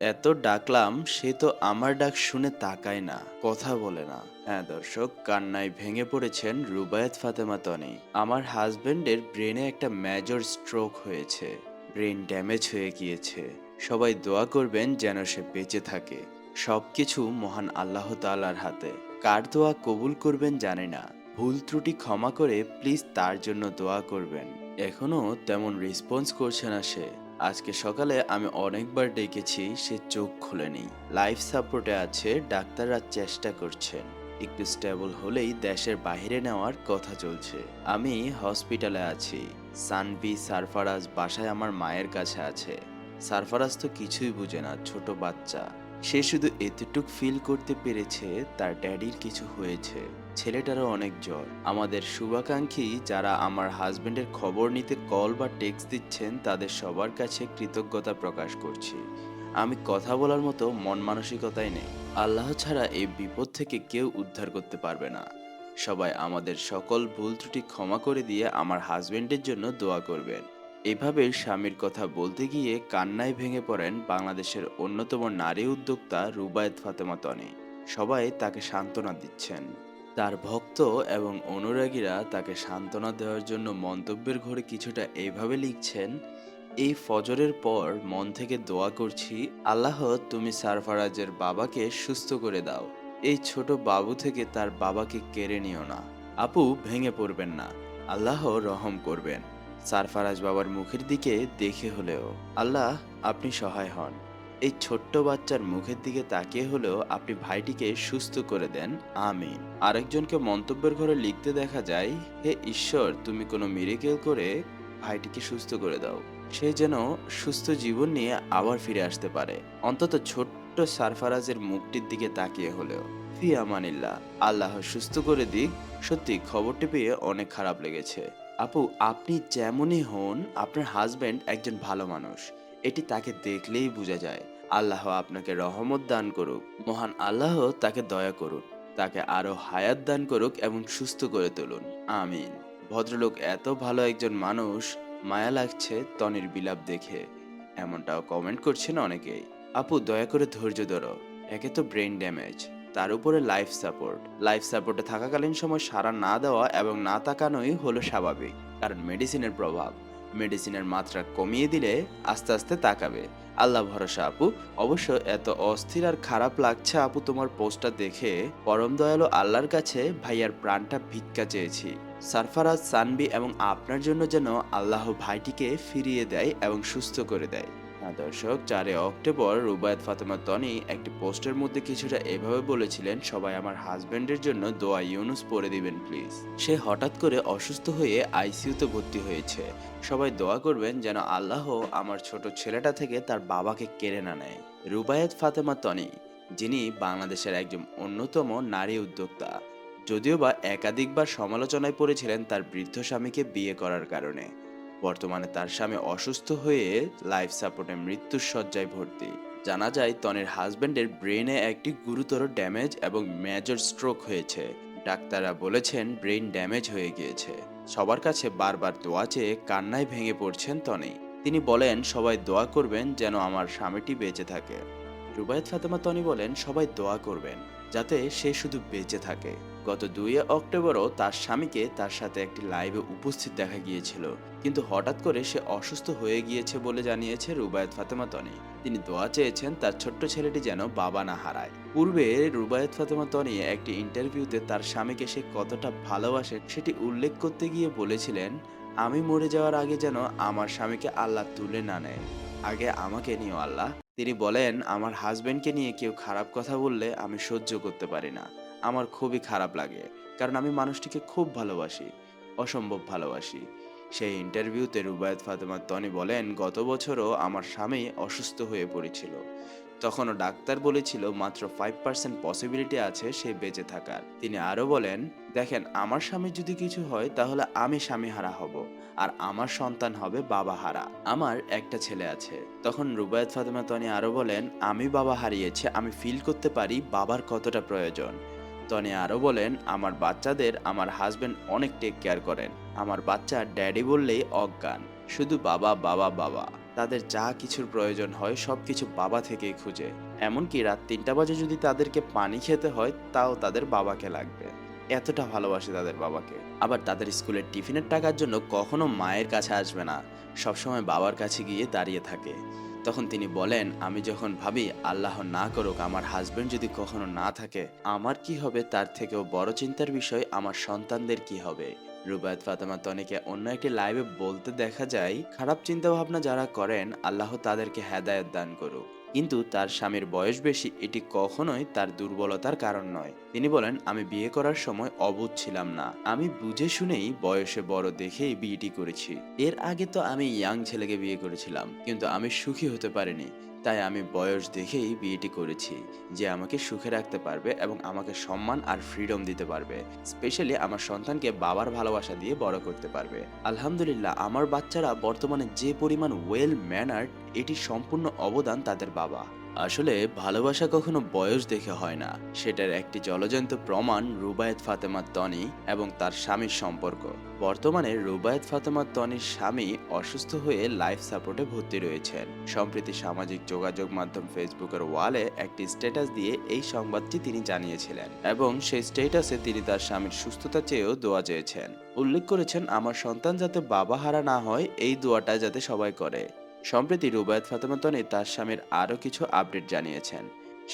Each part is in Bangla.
এত ডাকলাম, সে তো আমার ডাক শুনে তাকায় না, কথা বলে না। হ্যাঁ দর্শক, কান্নায় ভেঙে পড়েছেন রুবায়েত ফাতেমা তনি। আমার হাজবেন্ডের ব্রেনে একটা মেজর স্ট্রোক হয়েছে। ব্রেন ড্যামেজ হয়ে গিয়েছে। সবাই দোয়া করবেন যেন সে বেঁচে থাকে। সবকিছু মহান আল্লাহ তাআলার হাতে। কার দোয়া কবুল করবেন জানি না। ভুল ত্রুটি ক্ষমা করে প্লিজ তার জন্য দোয়া করবেন। এখনও তেমন রেসপন্স করছে না সে। আজকে সকালে আমি অনেকবার ডেকেছি, সে চোখ খুলেনি। লাইফ সাপোর্টে আছে, ডাক্তাররা চেষ্টা করছেন একটু স্টেবল হলেই দেশের বাইরে নেওয়ার কথা চলছে। আমি হসপিটালে আছি। সানবি সারফারাজ বাসায় আমার মায়ের কাছে আছে। সারফারাজ তো কিছুই বুঝে না, ছোট বাচ্চা। সে শুধু এতটুক ফিল করতে পেরেছে তার ড্যাডির কিছু হয়েছে। ছেলেটারও অনেক জ্বর। আমাদের শুভাকাঙ্ক্ষী যারা আমার হাজবেন্ডের খবর নিতে কল বা টেক্সট দিচ্ছেন, তাদের সবার কাছে কৃতজ্ঞতা প্রকাশ করছি। আমি কথা বলার মতো মন মানসিকতাই নেই। আল্লাহ ছাড়া এই বিপদ থেকে কেউ উদ্ধার করতে পারবে না। সবাই আমাদের সকল ভুল ত্রুটি ক্ষমা করে দিয়ে আমার হাজবেন্ডের জন্য দোয়া করবেন। এভাবে স্বামীর কথা বলতে গিয়ে কান্নায় ভেঙে পড়েন বাংলাদেশের অন্যতম নারী উদ্যোক্তা রুবায়েত ফাতেমা তনি। সবাই তাকে সান্ত্বনা দিচ্ছেন। তার ভক্ত এবং অনুরাগীরা তাকে সান্ত্বনা দেওয়ার জন্য মন্তব্যের ঘরে কিছুটা এইভাবে লিখছেন, এই ফজরের পর মন থেকে দোয়া করছি, আল্লাহ তুমি সারফারাজের বাবাকে সুস্থ করে দাও। এই ছোট বাবু থেকে তার বাবাকে কেড়ে নিও না। আপু ভেঙে পড়বেন না। আল্লাহ রহম করবেন। সারফারাজ বাবার মুখের দিকে দেখে হলেও আল্লাহ আপনি সহায় হন। এই ছোট্ট বাচ্চার মুখের দিকে তাকিয়ে হলেও আপনি ভাইটিকে সুস্থ করে দেন। আমিন। আরেকজনকে মন্তব্যের ঘরে লিখতে দেখা যায়, হে ঈশ্বর, তুমি কোনো মিরেকেল করে ভাইটিকে সুস্থ করে দাও। সে যেন সুস্থ জীবন নিয়ে আবার ফিরে আসতে পারে। অন্তত ছোট্ট সারফারাজের মুখটির দিকে তাকিয়ে হলেও, ফি আমানিল্লাহ, আল্লাহ সুস্থ করে দিক। সত্যি, খবরটি পেয়ে অনেক খারাপ লেগেছে। আপু, আপনি যেমনই হন, আপনার হাজবেন্ড একজন ভালো মানুষ। এটি তাকে দেখলেই বোঝা যায়। আল্লাহ আপনাকে রহমত দান করুক। মহান আল্লাহ তাকে দয়া করুন। তাকে আরও হায়াত দান করুক এবং সুস্থ করে তুলুন। আমিন। ভদ্রলোক এত ভালো একজন মানুষ, মায়া লাগছে তনির বিলাপ দেখে। এমনটাও কমেন্ট করছেন অনেকেই। আপু, দয়া করে ধৈর্য ধরো। একে তো ব্রেন ড্যামেজ তার উপরে লাইফ সাপোর্ট লাইফ সাপোর্টে থাকাকালীন সময় সারা না দেওয়া এবং না তাকানোই হলো স্বাভাবিক, কারণ মেডিসিনের প্রভাব। মেডিসিনের মাত্রা কমিয়ে দিলে আস্তে আস্তে তাকাবে। আল্লাহ ভরসা আপু, অবশ্য এত অস্থির আর খারাপ লাগছে আপু, তোমার পোস্টটা দেখে পরম দয়ালু আল্লাহর কাছে ভাইয়ার প্রাণটা ভিক্ষা চেয়েছি। সারফারাজ, সানবি এবং আপনার জন্য যেন আল্লাহ ভাইটিকে ফিরিয়ে দেয় এবং সুস্থ করে দেয়। দর্শক, চারে অক্টোবর রুবায়ত ফাতেমা তনি একটি পোস্টের মধ্যে কিছুটা এভাবে বলেছিলেন, সবাই আমার হাজবেন্ডের জন্য দোয়া ইউনুস পড়ে দিবেন, প্লিজ। সে হঠাৎ করে অসুস্থ হয়ে আইসিইউতে ভর্তি হয়েছে। সবাই দোয়া করবেন যেন আল্লাহ আমার ছোট ছেলেটা থেকে তার বাবাকে কেড়ে না নেয়। রুবায়ত ফাতেমা তনি, যিনি বাংলাদেশের একজন অন্যতম নারী উদ্যোক্তা, যদিও বা একাধিকবার সমালোচনায় পড়েছিলেন তার বৃদ্ধ স্বামীকে বিয়ে করার কারণে। বর্তমানে তার স্বামী অসুস্থ হয়ে লাইফ সাপোর্টে মৃত্যুর শয্যায় ভর্তি। জানা যায়, তনের হাজবেন্ডের ব্রেনে একটি গুরুতর ড্যামেজ এবং মেজর স্ট্রোক হয়েছে। ডাক্তাররা বলেছেন ব্রেন ড্যামেজ হয়ে গিয়েছে। সবার কাছে বারবার দোয়া চেয়ে কান্নায় ভেঙে পড়ছেন তনি। তিনি বলেন, সবাই দোয়া করবেন যেন আমার স্বামীটি বেঁচে থাকে। রুবায়ত ফাতেমা তনি বলেন, সবাই দোয়া করবেন যাতে সে শুধু বেঁচে থাকে। গত দুই অক্টোবরও তার স্বামীকে তার সাথে একটি লাইভে উপস্থিত দেখা গিয়েছিল। কিন্তু হঠাৎ করে সে অসুস্থ হয়ে গিয়েছে বলে জানিয়েছে রুবায়ত ফাতেমা তনি। তিনি দোয়া চেয়েছেন তার ছোট্ট ছেলেটি যেন বাবা না হারায়। পূর্বে রুবায়ত ফাতেমা তনি একটি ইন্টারভিউতে তার স্বামীকে সে কতটা ভালোবাসে সেটি উল্লেখ করতে গিয়ে বলেছিলেন, আমি মরে যাওয়ার আগে যেন আমার স্বামীকে আল্লাহ তুলে না নেয়। আগে আমাকে নিও আল্লাহ। তিনি বলেন, আমার হাজবেন্ডকে নিয়ে কেউ খারাপ কথা বললে আমি সহ্য করতে পারি না। আমার খুবই খারাপ লাগে, কারণ আমি মানুষটিকে খুব ভালোবাসি, অসম্ভব ভালোবাসি। সেই ইন্টারভিউতে রুবায়ত ফাতেমা তনি বলেন, গত বছরও আমার স্বামী অসুস্থ হয়ে পড়েছিল। তখনও ডাক্তার বলেছিল মাত্র ফাইভ পার্সেন্ট পসিবিলিটি আছে সে বেঁচে থাকার। তিনি আরও বলেন, দেখেন, আমার স্বামী যদি কিছু হয়, তাহলে আমি স্বামী হারা হব, আর আমার সন্তান হবে বাবা হারা। আমার একটা ছেলে আছে। তখন রুবায়ত ফাতেমা তনি আরও বলেন, আমি বাবা হারিয়েছে, আমি ফিল করতে পারি বাবার কতটা প্রয়োজন। তনি আরও বলেন, আমার বাচ্চাদের আমার হাজবেন্ড অনেক টেক কেয়ার করেন। আমার বাচ্চা ড্যাডি বললেই অজ্ঞান। শুধু বাবা বাবা বাবা। তাদের যা কিছুর প্রয়োজন হয় সব কিছু বাবা থেকেই খুঁজে। এমনকি রাত তিনটা বাজে যদি তাদেরকে পানি খেতে হয়, তাও তাদের বাবাকে লাগবে। এতটা ভালোবাসে তাদের বাবাকে। আবার তাদের স্কুলের টিফিনের টাকার জন্য কখনো মায়ের কাছে আসবে না। সবসময় বাবার কাছে গিয়ে দাঁড়িয়ে থাকে। তখন তিনি বলেন, আমি যখন ভাবি, আল্লাহ না করুক, আমার হাজবেন্ড যদি কখনো না থাকে, আমার কি হবে? তার থেকেও বড় চিন্তার বিষয়, আমার সন্তানদের কি হবে? রুবায়ত, ফাতেমা, তনিকে অন্য একটি লাইভে বলতে দেখা যায়, খারাপ চিন্তা ভাবনা যারা করেন, আল্লাহ তাদেরকে হেদায়ত দান করুক। কিন্তু তার স্বামীর বয়স বেশি, এটি কখনোই তার দুর্বলতার কারণ নয়। তিনি বলেন, আমি বিয়ে করার সময় অবুধ ছিলাম না। আমি বুঝে শুনেই বয়সে বড় দেখেই বিয়েটি করেছি। এর আগে তো আমি ইয়াং ছেলেকে বিয়ে করেছিলাম, কিন্তু আমি সুখী হতে পারিনি। তাই আমি বয়স দেখেই বিয়েটি করেছি, যে আমাকে সুখে রাখতে পারবে এবং আমাকে সম্মান আর ফ্রিডম দিতে পারবে। স্পেশালি আমার সন্তানকে বাবার ভালোবাসা দিয়ে বড় করতে পারবে। আলহামদুলিল্লাহ, আমার বাচ্চারা বর্তমানে যে পরিমাণ ওয়েল ম্যানার্ড এটি সম্পূর্ণ অবদান তাদের বাবা। আসলে ভালোবাসা কখনো বয়স দেখে হয় না। সেটার একটি জলজন্ত প্রমাণ রুবায়েত ফাতেমা তনি এবং তার স্বামীর সম্পর্ক। বর্তমানে রুবায়েত ফাতেমা তনির স্বামী অসুস্থ হয়ে লাইফ সাপোর্টে ভর্তি রয়েছেন। সম্প্রতি সামাজিক যোগাযোগ মাধ্যম ফেসবুকের ওয়ালে একটি স্ট্যাটাস দিয়ে এই সংবাদটি তিনি জানিয়েছিলেন এবং সেই স্ট্যাটাসে তিনি তার স্বামীর সুস্থতা চেয়েও দোয়া চেয়েছেন। উল্লেখ করেছেন, আমার সন্তান যাতে বাবা হারা না হয়, এই দোয়াটা যাতে সবাই করে। সম্প্রতি রুবায়ত ফাতেমা তনি তার স্বামীর আরও কিছু আপডেট জানিয়েছেন।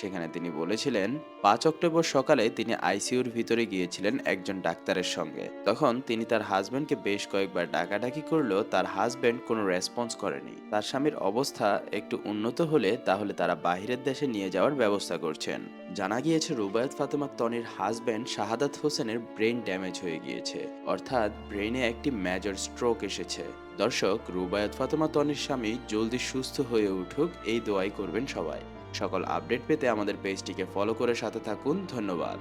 সেখানে তিনি বলেছিলেন, পাঁচ অক্টোবর সকালে তিনি আইসিইউর ভিতরে গিয়েছিলেন একজন ডাক্তারের সঙ্গে। তখন তিনি তার হাজব্যান্ডকে বেশ কয়েকবার ডাকাডাকি করলেও তার হাজব্যান্ড কোনো রেসপন্স করেনি। তার স্বামীর অবস্থা একটু উন্নত হলে তাহলে তারা বাহিরের দেশে নিয়ে যাওয়ার ব্যবস্থা করছেন। জানা গিয়েছে, রুবায়ত ফাতেমা তনির হাজব্যান্ড শাহাদাত হোসেনের ব্রেন ড্যামেজ হয়ে গিয়েছে। অর্থাৎ ব্রেনে একটি মেজর স্ট্রোক এসেছে। দর্শক, রুবায়ত ফাতেমা তনির স্বামী জলদি সুস্থ হয়ে উঠুক, এই দোয়াই করবেন সবাই। সকল আপডেট পেতে আমাদের পেজটিকে ফলো করে সাথে থাকুন। ধন্যবাদ।